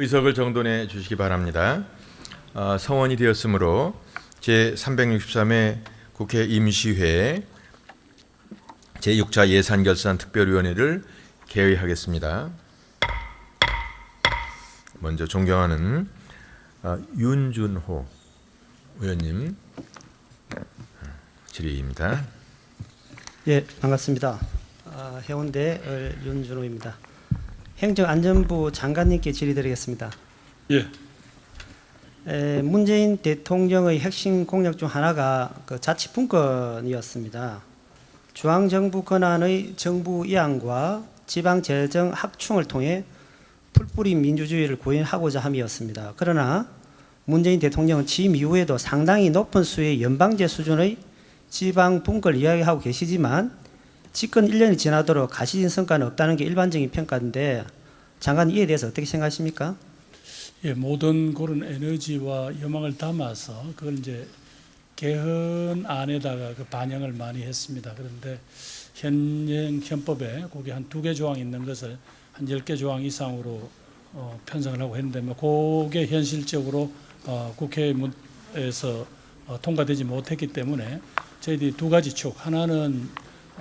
의석을 정돈해 주시기 바랍니다. 어, 성원이 되었으므로 제 363회 국회 임시회 제 6차 예산결산 특별위원회를 개회하겠습니다. 먼저 존경하는 어, 윤준호 의원님 질의입니다. 예, 반갑습니다. 아, 해운대 을 윤준호입니다. 행정안전부 장관님께 질의드리겠습니다. 예, 에, 문재인 대통령의 핵심 공약 중 하나가 그 자치분권이었습니다. 중앙정부 권한의 정부 이양과 지방재정 확충을 통해 풀뿌리 민주주의를 구현하고자 함이었습니다. 그러나 문재인 대통령은 취임 이후에도 상당히 높은 수의 연방제 수준의 지방 분권을 이야기하고 계시지만 집권 1년이 지나도록 가시진 성과는 없다는 게 일반적인 평가인데 장관 이에 대해서 어떻게 생각하십니까? 예, 모든 그런 에너지와 여망을 담아서 그걸 이제 개헌 안에다가 그 반영을 많이 했습니다. 그런데 현행 헌법에 거기 한 두 개 조항 있는 것을 한 열 개 조항 이상으로 어, 편성을 하고 했는데 뭐 그게 현실적으로 어, 국회에서 어, 통과되지 못했기 때문에 저희들이 두 가지 축 하나는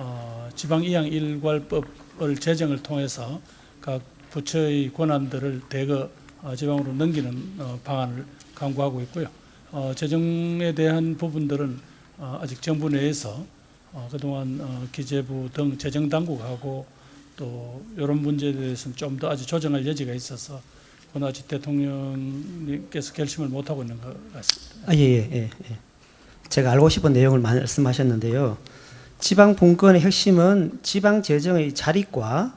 어, 지방 이양 일괄법을 제정을 통해서 각 부처의 권한들을 대거 어, 지방으로 넘기는 어, 방안을 강구하고 있고요. 어, 재정에 대한 부분들은 어, 아직 정부 내에서 어, 그동안 어, 기재부 등 재정 당국하고 또 이런 문제에 대해서는 좀 더 아주 조정할 여지가 있어서 그건 아직 대통령님께서 결심을 못 하고 있는 것 같습니다. 아, 예, 예, 예, 예. 제가 알고 싶은 내용을 말씀하셨는데요. 지방 분권의 핵심은 지방 재정의 자립과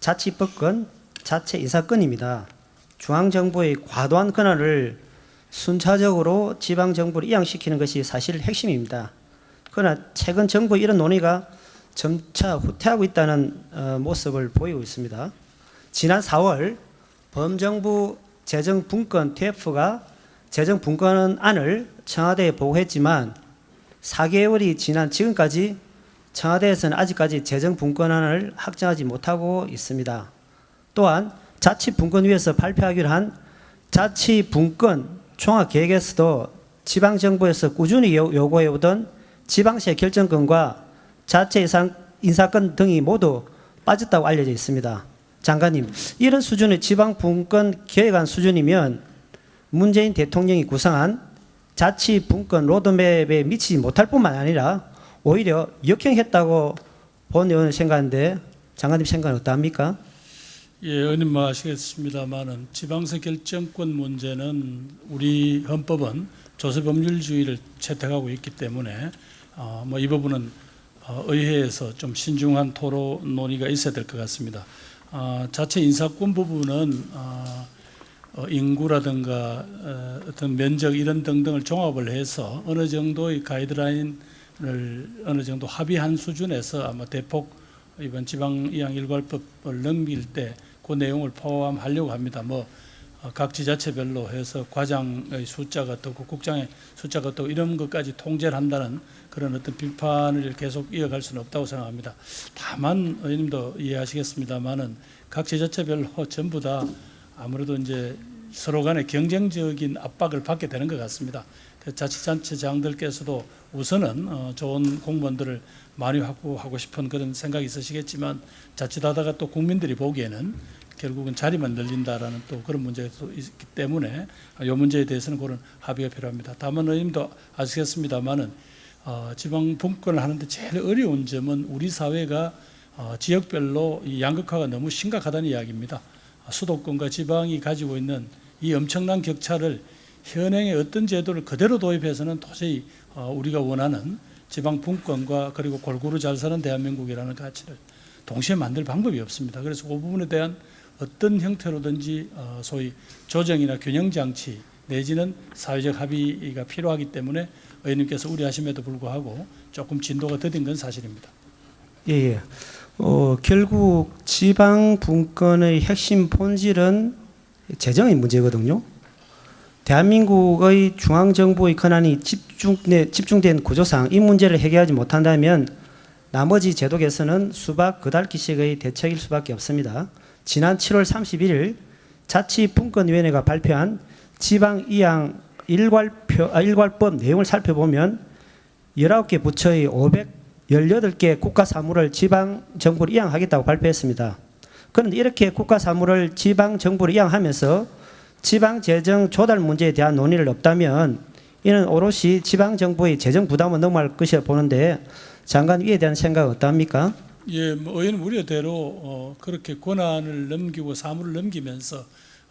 자치법권, 자체 인사권입니다. 중앙 정부의 과도한 권한을 순차적으로 지방 정부를 이양시키는 것이 사실 핵심입니다. 그러나 최근 정부 이런 논의가 점차 후퇴하고 있다는 어, 모습을 보이고 있습니다. 지난 4월 범정부 재정 분권 TF가 재정 분권 안을 청와대에 보고했지만 4개월이 지난 지금까지 청와대에서는 아직까지 재정 분권안을 확정하지 못하고 있습니다. 또한 자치분권위에서 발표하기로 한 자치분권 종합계획에서도 지방정부에서 꾸준히 요- 요구해오던 지방세 결정권과 자체 인상- 인사권 등이 모두 빠졌다고 알려져 있습니다. 장관님, 이런 수준의 지방분권 계획안 수준이면 문재인 대통령이 구상한 자치 분권 로드맵에 미치지 못할 뿐만 아니라 오히려 역행했다고 본 의원은 생각하는데 장관님 생각은 어떠합니까? 예, 의원님 뭐 아시겠습니다만은 지방세 결정권 문제는 우리 헌법은 조세 법률주의를 채택하고 있기 때문에 어, 뭐이 부분은 어, 의회에서 좀 신중한 토론 논의가 있어야 될 것 같습니다. 어, 자체 인사권 부분은 어, 어, 인구라든가 어, 어떤 면적 이런 등등을 종합을 해서 어느 정도의 가이드라인을 어느 정도 합의한 수준에서 아마 대폭 이번 지방 이양 일괄법을 넘길 때 그 내용을 포함하려고 합니다. 뭐 각 지자체별로 해서 과장의 숫자가 어떻고 국장의 숫자가 어떻고 이런 것까지 통제를 한다는 그런 어떤 비판을 계속 이어갈 수는 없다고 생각합니다. 다만 의원님도 이해하시겠습니다만은 각 지자체별로 전부 다 아무래도 이제 서로 간에 경쟁적인 압박을 받게 되는 것 같습니다. 그 자치단체장들께서도 우선은 어, 좋은 공무원들을 많이 확보하고 싶은 그런 생각이 있으시겠지만 자칫하다가 또 국민들이 보기에는 결국은 자리만 늘린다라는 또 그런 문제가 또 있기 때문에 이 문제에 대해서는 그런 합의가 필요합니다. 다만 의원님도 아시겠습니다만은 어, 지방 분권을 하는데 제일 어려운 점은 우리 사회가 어, 지역별로 이 양극화가 너무 심각하다는 이야기입니다. 아, 수도권과 지방이 가지고 있는 이 엄청난 격차를 현행의 어떤 제도를 그대로 도입해서는 도저히 어, 우리가 원하는 지방 분권과 그리고 골고루 잘 사는 대한민국이라는 가치를 동시에 만들 방법이 없습니다. 그래서 그 부분에 대한 어떤 형태로든지 어, 소위 조정이나 균형 장치 내지는 사회적 합의가 필요하기 때문에 의원님께서 우려하심에도 불구하고 조금 진도가 더딘 건 사실입니다. 예, 예. 어, 결국 지방 분권의 핵심 본질은 재정의 문제거든요. 대한민국의 중앙 정부의 권한이 집중 네, 집중된 구조상 이 문제를 해결하지 못한다면 나머지 제도 개선은 수박 그달기식의 대책일 수밖에 없습니다. 지난 7월 31일 자치분권위원회가 발표한 지방 이양 일괄표 아, 일괄법 내용을 살펴보면 19개 부처의 518개 국가 사무를 지방 정부로 이양하겠다고 발표했습니다. 그런데 이렇게 국가 사무를 지방 정부로 이양하면서 지방 재정 조달 문제에 대한 논의를 없다면 이는 오롯이 지방 정부의 재정 부담을 넘어갈 것이라 보는데 장관 이에 대한 생각 어떠합니까? 예, 뭐 의원 우려대로 어, 그렇게 권한을 넘기고 사무를 넘기면서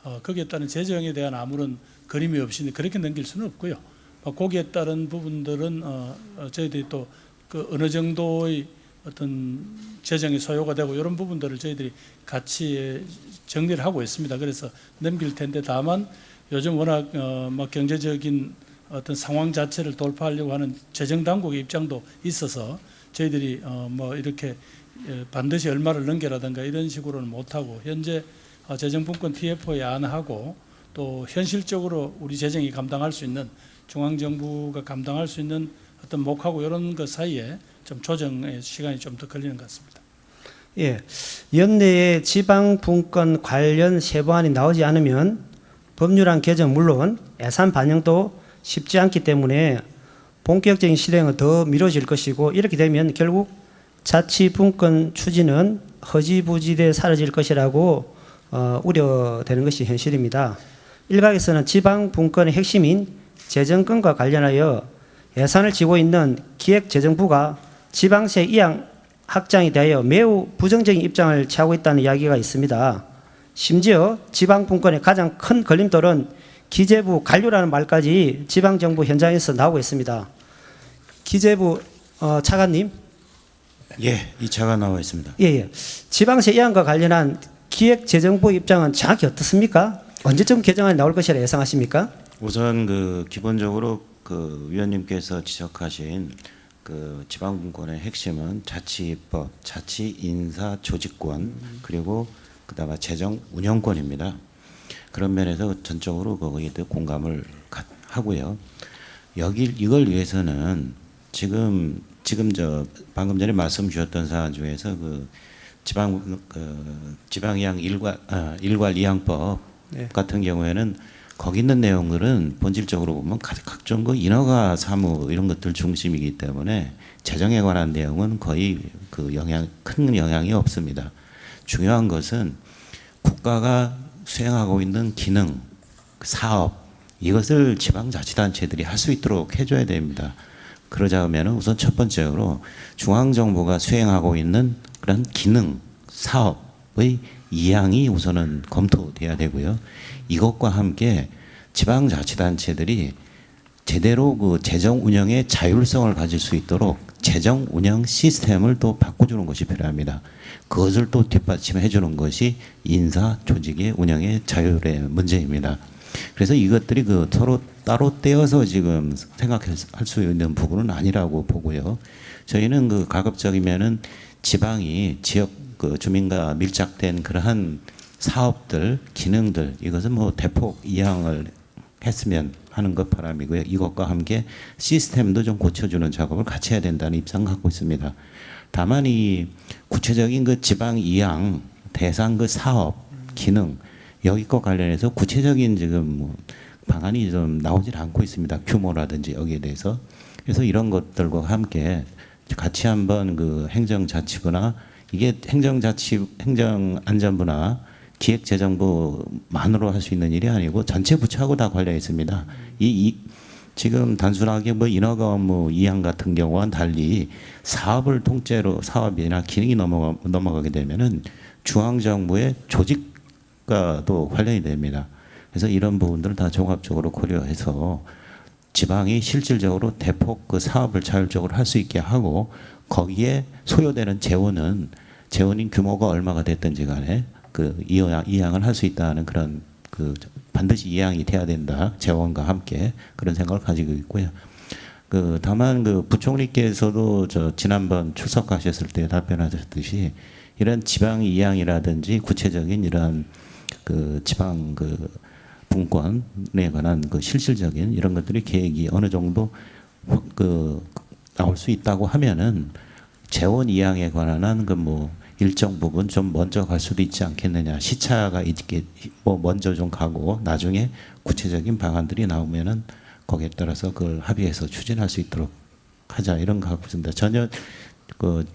어, 거기에 따른 재정에 대한 아무런 그림이 없이 그렇게 넘길 수는 없고요. 어, 거기에 따른 부분들은 어, 어, 저희들이 또 그 어느 정도의 어떤 재정의 소요가 되고 이런 부분들을 저희들이 같이 정리를 하고 있습니다. 그래서 넘길 텐데 다만 요즘 워낙 어, 막 경제적인 어떤 상황 자체를 돌파하려고 하는 재정 당국의 입장도 있어서 저희들이 어, 뭐 이렇게 예, 반드시 얼마를 넘겨라든가 이런 식으로는 못하고 현재 어, 재정분권 TF에 안하고 또 현실적으로 우리 재정이 감당할 수 있는 중앙정부가 감당할 수 있는 어떤 목하고 이런 것 사이에 좀 조정의 시간이 좀 더 걸리는 것 같습니다. 예, 연내에 지방 분권 관련 세부안이 나오지 않으면 법률안 개정 물론 예산 반영도 쉽지 않기 때문에 본격적인 실행은 더 미뤄질 것이고 이렇게 되면 결국 자치 분권 추진은 허지부지돼 사라질 것이라고 어, 우려되는 것이 현실입니다. 일각에서는 지방 분권의 핵심인 재정권과 관련하여 예산을 지고 있는 기획재정부가 지방세 이양 확장에 대하여 매우 부정적인 입장을 취하고 있다는 이야기가 있습니다. 심지어 지방 분권의 가장 큰 걸림돌은 기재부 관료라는 말까지 지방 정부 현장에서 나오고 있습니다. 기재부 어, 차관님, 예, 이 차가 나와 있습니다. 예, 예. 지방세 이양과 관련한 기획재정부 입장은 정확히 어떻습니까? 언제쯤 개정안이 나올 것이라 예상하십니까? 우선 그 기본적으로 그 위원님께서 지적하신 그 지방분권의 핵심은 자치입법, 자치인사 조직권 그리고 그다음에 재정 운영권입니다. 그런 면에서 전적으로 거기에 대해 공감을 가- 하고요. 여기 이걸 위해서는 지금 지금 저 방금 전에 말씀 주셨던 사안 중에서 그 지방 그 지방이양 일괄 아, 일괄 이양법 네. 같은 경우에는 거기 있는 내용들은 본질적으로 보면 각- 각종 그 인허가 사무 이런 것들 중심이기 때문에 재정에 관한 내용은 거의 그 영향 큰 영향이 없습니다. 중요한 것은 국가가 수행하고 있는 기능, 사업 이것을 지방자치단체들이 할 수 있도록 해줘야 됩니다. 그러자면 우선 첫 번째로 중앙정부가 수행하고 있는 그런 기능, 사업의 이양이 우선은 검토돼야 되고요. 이것과 함께 지방자치단체들이 제대로 그 재정 운영의 자율성을 가질 수 있도록 재정 운영 시스템을 또 바꿔주는 것이 필요합니다. 그것을 또 뒷받침해 주는 것이 인사 조직의 운영의 자율의 문제입니다. 그래서 이것들이 그 서로 따로 떼어서 지금 생각할 수 있는 부분은 아니라고 보고요. 저희는 그 가급적이면은 지방이 지역 그 주민과 밀착된 그러한 사업들, 기능들 이것은 뭐 대폭 이양을 했으면 하는 것 바람이고요. 이것과 함께 시스템도 좀 고쳐주는 작업을 같이 해야 된다는 입장 갖고 있습니다. 다만 이 구체적인 그 지방 이양 대상 그 사업 기능 여기과 관련해서 구체적인 지금 뭐 방안이 좀 나오질 않고 있습니다. 규모라든지 여기에 대해서 그래서 이런 것들과 함께 같이 한번 그 행정자치부나 이게 행정자치 행정안전부나 기획재정부만으로 할 수 있는 일이 아니고 전체 부처하고 다 관련 있습니다. 이, 이 지금 단순하게 뭐 인허가 업무 이양 같은 경우와는 달리 사업을 통째로 사업이나 기능이 넘어가, 넘어가게 되면은 중앙정부의 조직과도 관련이 됩니다. 그래서 이런 부분들을 다 종합적으로 고려해서 지방이 실질적으로 대폭 그 사업을 자율적으로 할 수 있게 하고 거기에 소요되는 재원은 재원인 규모가 얼마가 됐든지 간에 그 이양, 이양 을 할 수 있다는 그런 그 반드시 이양이 돼야 된다 재원과 함께 그런 생각을 가지고 있고요. 그 다만 그 부총리께서도 저 지난번 출석하셨을 때 답변하셨듯이 이런 지방 이양이라든지 구체적인 이러한 그 지방 그 분권에 관한 그 실질적인 이런 것들이 계획이 어느 정도 확- 그 나올 수 있다고 하면은 재원 이양에 관한 그 뭐 일정 부분 좀 먼저 갈 수도 있지 않겠느냐. 시차가 있게 뭐 먼저 좀 가고 나중에 구체적인 방안들이 나오면은 거기에 따라서 그걸 합의해서 추진할 수 있도록 하자 이런 거 갖고 있습니다. 전혀 그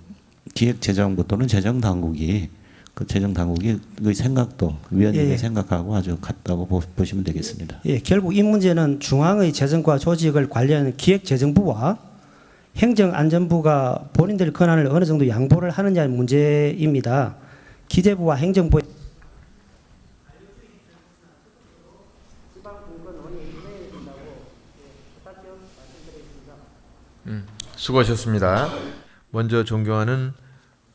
기획재정부 또는 재정 당국이 그 재정 당국이 그 생각도 위원님의 예, 예. 생각하고 아주 같다고 보, 보시면 되겠습니다. 예, 결국 이 문제는 중앙의 재정과 조직을 관리하는 기획재정부와 행정안전부가 본인들의 권한을 어느 정도 양보를 하느냐의 문제입니다. 기재부와 행정부 수고하셨습니다. 먼저 존경하는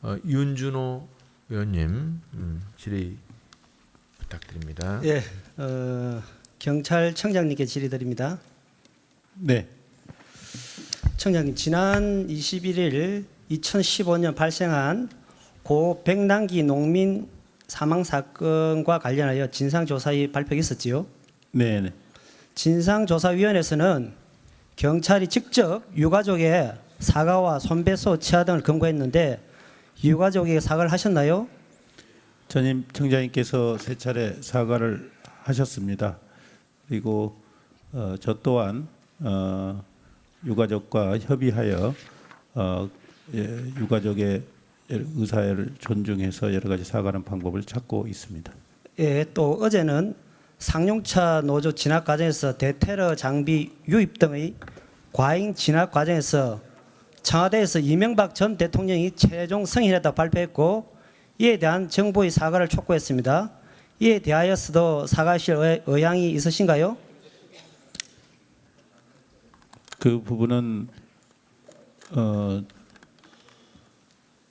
어, 윤준호 의원님 음, 질의 부탁드립니다. 예, 어, 경찰청장님께 질의드립니다. 네, 청장님, 지난 21일 2015년 발생한 고 백남기 농민 사망 사건과 관련하여 진상조사의 발표가 있었지요. 네, 네. 진상조사위원회에서는 경찰이 직접 유가족의 사과와 손배소 치아 등을 검거했는데 유가족에게 사과를 하셨나요? 전임 청장님께서 세 차례 사과를 하셨습니다. 그리고 어, 저 또한 어, 유가족과 협의하여 어, 예, 유가족의 의사를 존중해서 여러 가지 사과하는 방법을 찾고 있습니다. 예, 또 어제는 상용차 노조 진압 과정에서 대테러 장비 유입 등의 과잉 진압 과정에서 청와대에서 이명박 전 대통령이 최종 승인했다 발표했고 이에 대한 정부의 사과를 촉구했습니다. 이에 대하여서도 사과하실 의- 의향이 있으신가요? 그 부분은 어,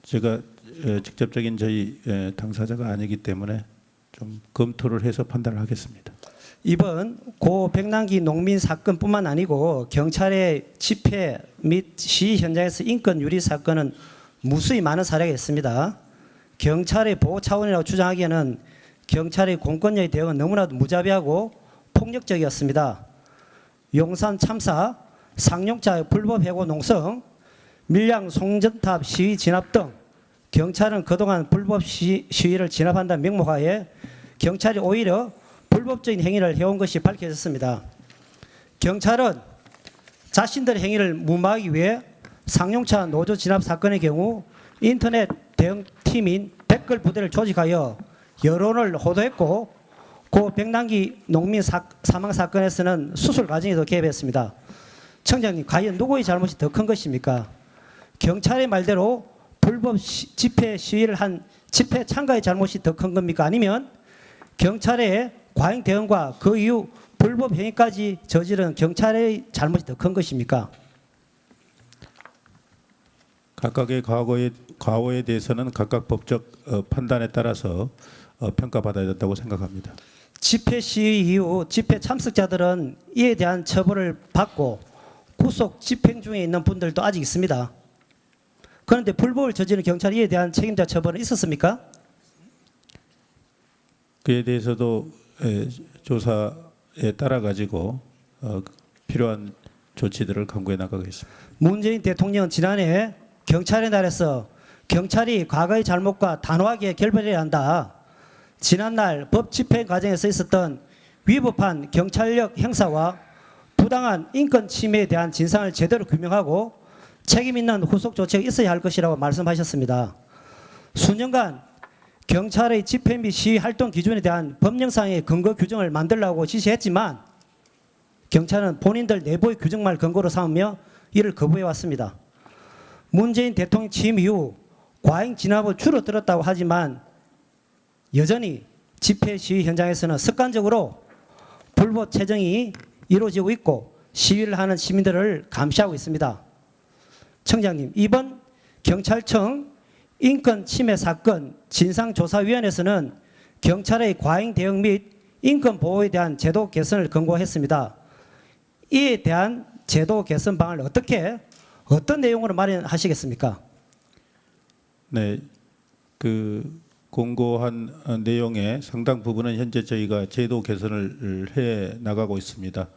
제가 에, 직접적인 저희 에, 당사자가 아니기 때문에 좀 검토를 해서 판단을 하겠습니다. 이번 고 백남기 농민 사건뿐만 아니고 경찰의 집회 및 시위 현장에서 인권 유리 사건은 무수히 많은 사례가 있습니다. 경찰의 보호 차원이라고 주장하기에는 경찰의 공권력의 대응은 너무나도 무자비하고 폭력적이었습니다. 용산 참사, 상용차 불법 해고 농성, 밀양 송전탑 시위 진압 등 경찰은 그동안 불법 시, 시위를 진압한다는 명목하에 경찰이 오히려 불법적인 행위를 해온 것이 밝혀졌습니다. 경찰은 자신들의 행위를 무마하기 위해 상용차 노조 진압 사건의 경우 인터넷 대응 팀인 댓글 부대를 조직하여 여론을 호도했고 고 백남기 농민 사, 사망 사건에서는 수술 과정에도 개입했습니다. 청장님, 과연 누구의 잘못이 더 큰 것입니까? 경찰의 말대로 불법 시, 집회 시위를 한 집회 참가의 잘못이 더 큰 겁니까? 아니면 경찰의 과잉 대응과 그 이후 불법 행위까지 저지른 경찰의 잘못이 더 큰 것입니까? 각각의 과거의 과오에 대해서는 각각 법적 어, 판단에 따라서 어, 평가받아야 된다고 생각합니다. 집회 시위 이후 집회 참석자들은 이에 대한 처벌을 받고 구속 집행 중에 있는 분들도 아직 있습니다. 그런데 불법을 저지른 경찰이 이에 대한 책임자 처벌은 있었습니까? 그에 대해서도 에, 조사에 따라 가지고 어, 필요한 조치들을 강구해 나가겠습니다. 문재인 대통령은 지난해 경찰의 날에서 경찰이 과거의 잘못과 단호하게 결별해야 한다. 지난날 법 집행 과정에서 있었던 위법한 경찰력 행사와 부당한 인권 침해에 대한 진상을 제대로 규명하고 책임 있는 후속 조치가 있어야 할 것이라고 말씀하셨습니다. 수년간 경찰의 집회 및 시위 활동 기준에 대한 법령상의 근거 규정을 만들라고 지시했지만 경찰은 본인들 내부의 규정만 근거로 삼으며 이를 거부해 왔습니다. 문재인 대통령 취임 이후 과잉 진압을 줄어들었다고 하지만 여전히 집회 시위 현장에서는 습관적으로 불법 체정이 이루어지고 있고 시위를 하는 시민들을 감시하고 있습니다. 청장님, 이번 경찰청 인권 침해 사건 진상조사위원회에서는 경찰의 과잉 대응 및 인권 보호에 대한 제도 개선을 권고했습니다. 이에 대한 제도 개선 방안을 어떻게 어떤 내용으로 마련하시겠습니까? 네, 그 공고한 어, 내용의 상당 부분은 현재 저희가 제도 개선을 해 나가고 있습니다.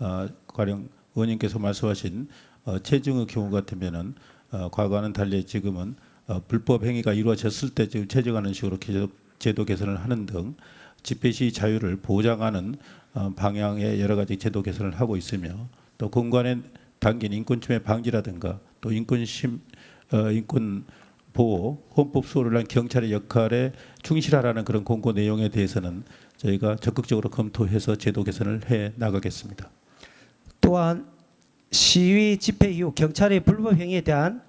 어, 가령 의원님께서 말씀하신 어, 체증의 경우 같으면은 어, 과거와는 달리 지금은 어, 불법 행위가 이루어졌을 때 지금 체증하는 식으로 제도, 제도 개선을 하는 등 집회 시 자유를 보장하는 어, 방향의 여러 가지 제도 개선을 하고 있으며 또 공간에 담긴 인권침해 방지라든가 또 인권심 어, 인권 보호 헌법 수호를 한 경찰의 역할에 충실하라는 그런 공고 내용에 대해서는 저희가 적극적으로 검토해서 제도 개선을 해 나가겠습니다. 또한 시위 집회 이후 경찰의 불법 행위에 대한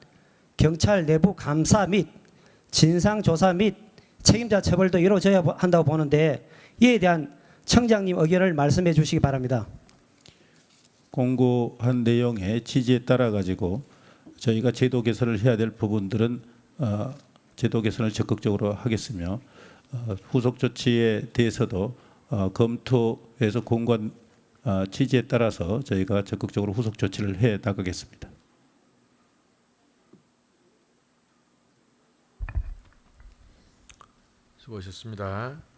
경찰 내부 감사 및 진상 조사 및 책임자 처벌도 이루어져야 한다고 보는데 이에 대한 청장님 의견을 말씀해 주시기 바랍니다. 공고한 내용의 취지에 따라 가지고 저희가 제도 개선을 해야 될 부분들은 어, 제도 개선을 적극적으로 하겠으며 어, 후속 조치에 대해서도 어, 검토해서 어, 취지에 따라서 저희가 적극적으로 후속 조치를 해 나가겠습니다. 수고하셨습니다.